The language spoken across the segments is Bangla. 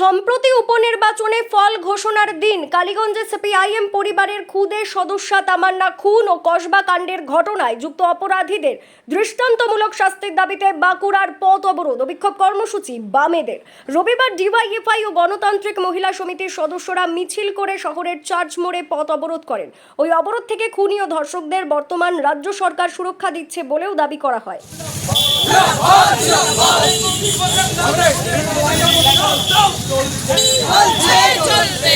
সম্প্রতি উপনির্বাচনে ফল ঘোষণার দিন, কালীগঞ্জে সিপিআইএম পরিবারের খুদে সদস্যা তামান্না খুন ও কসবা কাণ্ডের ঘটনায় যুক্ত অপরাধীদের দৃষ্টান্তমূলক শাস্তির দাবিতে বাঁকুড়ার পথ অবরোধ। বিক্ষোভ কর্মসূচি বামেদের। রবিবার ডিওয়াইএফআই ও গণতান্ত্রিক মহিলা সমিতির সদস্যরা মিছিল করে শহরের চার্চ মোড়ে পথ অবরোধ করেন। ওই অবরোধ থেকে খুনি ও ধর্ষকদের বর্তমান রাজ্য সরকার সুরক্ষা দিচ্ছে বলেও দাবি করা হয়। চলছে চলবে।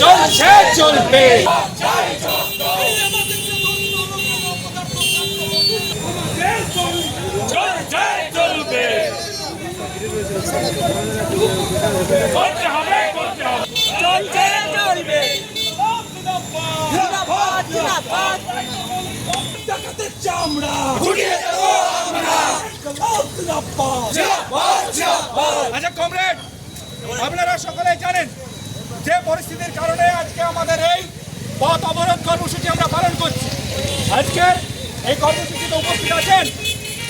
চলছে চলবে করতে হবে করতে হবে চলছে চলবে ডাকাতের চামড়া। ঘুরিয়ে আচ্ছা কমরেড আপনারা সকলে জানেন যে পরিস্থিতির কারণে আজকে আমাদের এই পথ অবরোধ কর্মসূচি আমরা পালন করছি। আজকের এই কর্মসূচিতে উপস্থিত আছেন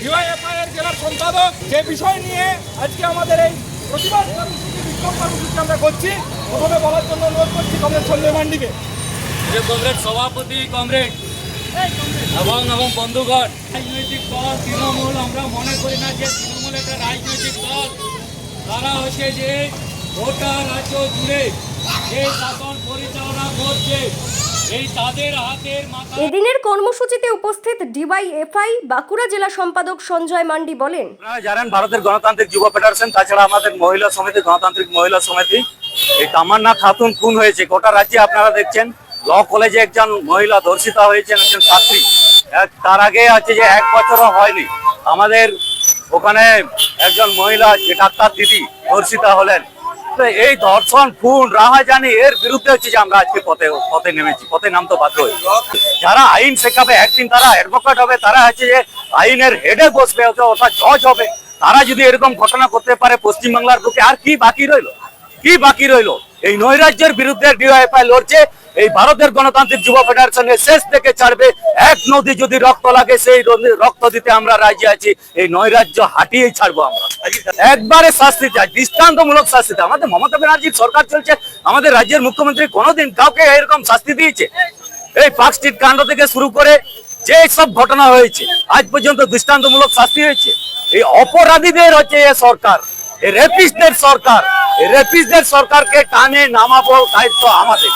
ইউআইএফআই এর জেলার সম্পাদক যে বিষয় নিয়ে আজকে আমাদের এই প্রতিবাদ কর্মসূচি বিক্ষোভ কর্মসূচি আমরা করছি প্রথমে বলার জন্য অনুরোধ করছি কমরেড সঞ্জয় মান্ডিকে। যে কংগ্রেস সভাপতি কমরেড এবং এবং বন্ধুগণ রাজনৈতিক দল তৃণমূল আমরা মনে করি না যে তৃণমূল একটা রাজনৈতিক দল। তারা হচ্ছে যে গোটা রাজ্য জুড়ে যে শাসন পরিচালনা করছে এই তাদের হাতের মাথা এদিনের কর্মসূচিতে উপস্থিত ডিওয়াইএফআই বাঁকুড়া জেলা সম্পাদক সঞ্জয় মান্ডি বলেন জানেন ভারতের গণতান্ত্রিক যুব ফেডারেশন তাছাড়া আমাদের মহিলা সমিতি গণতান্ত্রিক মহিলা সমিতি। এই তামান্না খাতুন খুন হয়েছে। গোটা রাজ্যে আপনারা দেখছেন ল কলেজে একজন মহিলা ধর্ষিতা হয়েছেন, একজন ছাত্রী। তার আগে আছে যে এক বছরও হয়নি। আমাদের ওখানে একজন মহিলা যে ডাক্তার দিদি, ধর্ষিতা হলেন। তো এই ধর্ষণ, খুন, রাহাজানি এর বিরুদ্ধে হচ্ছে যে আমরা আজকে পথে পথে নেমেছি, পথে নামতে বাধ্য হই। যারা আইন শেখাবে, একদিন তারা অ্যাডভোকেট হবে, তারা হচ্ছে যে আইনের হেডে বসবে অর্থাৎ জজ হবে। তারা যদি এরকম ঘটনা করতে পারে, পশ্চিমবাংলার বুকে আর কি বাকি রইল? কি বাকি রইল? এই নৈরাজ্যের বিরুদ্ধে ডিওএফআই লড়ছে, এই ভারতের গণতান্ত্রিক যুব ফেডারেশনের শেষ থেকে ছাড়বে এক নদী যদি রক্ত লাগে, সেই রক্ত দিতে আমরা রাজি আছি। এই নৈরাজ্য হাঁটিয়েই ছাড়বো আমরা। একবারে শাস্তি চাই, দৃষ্টান্তমূলক শাস্তি। আমাদের মমতা ব্যানার্জির সরকার চলছে, আমাদের রাজ্যের মুখ্যমন্ত্রী কোনোদিন কাউকে এরকম শাস্তি দিয়েছে? এই পার্ক স্ট্রিট কাণ্ড থেকে শুরু করে যে সব ঘটনা হয়েছে, আজ পর্যন্ত দৃষ্টান্তমূলক শাস্তি হয়েছে। এই অপরাধীদের হচ্ছে এ সরকার। রেপিস্টদের সরকার রেপিস্টদের সরকারকে টানে নামাবো দায়িত্ব আমাদের।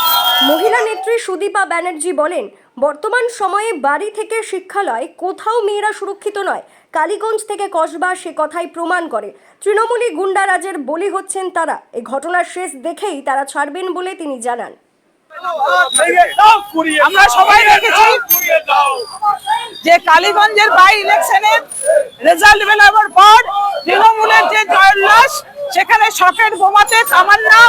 মহিলা নেত্রী সুদীপা ব্যানার্জি বলেন বর্তমান সময়ে বাড়ি থেকে শিক্ষালয় কোথাও মেয়েরা সুরক্ষিত নয়। কালীগঞ্জ থেকে কসবা সে কথাই প্রমাণ করে। তৃণমূলী গুন্ডারাজের বলি হচ্ছেন তারা। এই ঘটনার শেষ দেখেই তারা ছাড়বেন বলে তিনি জানান। আমরা সবাই দেখেছি যে কালীগঞ্জের বাই ইলেকশনের রেজাল্ট বেরোবার পর তৃণমূলের যে জয়োল্লাস সেখানে শখের বোমাতে তামান্না,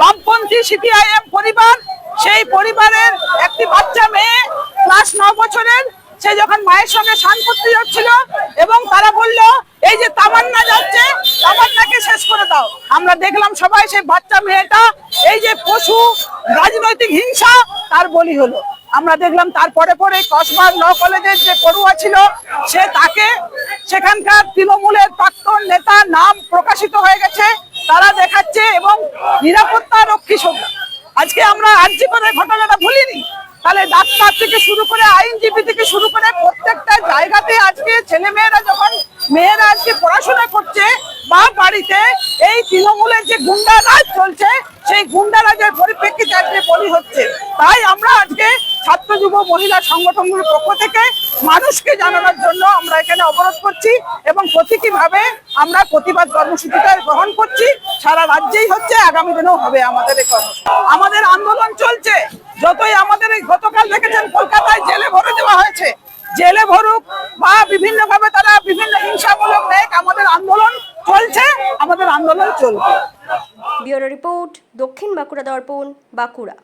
বামপন্থী সিপিআইএম পরিবার, সেই পরিবারের একটি বাচ্চা মেয়ে, ক্লাস ন বছরের, সে যখন মায়ের সঙ্গে স্নান করতে যাচ্ছিল এবং তারা বলল, এই যে তামান্না যাচ্ছে, তামান্নাকে শেষ করে দাও। আমরা দেখলাম সবাই সেই বাচ্চা মেয়েটা, এই যে পশু, রাজনৈতিক হিংসা, তার বলি হলো। আমরা দেখলাম তারপরে পরে কসবার ল কলেজের যে পড়ুয়া ছিল, সে তাকে সেখানকার তৃণমূলের প্রাক্তন নেতা নাম প্রকাশিত হয়ে গেছে, তারা দেখাচ্ছে এবং নিরাপত্তা রক্ষী সভ্য আজকে আমরা আর্যিকরের ঘটনাটা ভুলিনি। তাহলে ডাক্তার থেকে শুরু করে আইনজীবী থেকে শুরু করে প্রত্যেকটা জায়গাতে আজকে ছেলে মেয়েরা যখন, মেয়েরা আজকে পড়াশোনা করছে, বা বাড়িতে এই তৃণমূলের যে গুন্ডারাজ চলছে, সেই গুন্ডারাজের পরিপ্রেক্ষিতে আজকে বলি হচ্ছে। তাই আমরা আজকে ছাত্র যুব মহিলা সংগঠনগুলোর পক্ষ থেকে মানুষকে জানানোর জন্য আমরা এখানে অবরোধ করছি এবং প্রতীকীভাবে আমরা প্রতিবাদ কর্মসূচিটা গ্রহণ করছি। সারা রাজ্যেই হচ্ছে, আগামী দিনেও হবে আমাদের এই আমাদের আন্দোলন চলছে। যতই আমাদের এই গতকাল দেখেছেন, কলকাতায় জেলে ভরে দেওয়া হয়েছে। জেলে ভরুক বা বিভিন্ন ভাবে তারা বিভিন্ন হিংসামূলক নেক আমাদের আন্দোলন চলছে, আমাদের আন্দোলন চলবে। ব্যুরো রিপোর্ট, দক্ষিণ বাঁকুড়া দর্পণ, বাঁকুড়া।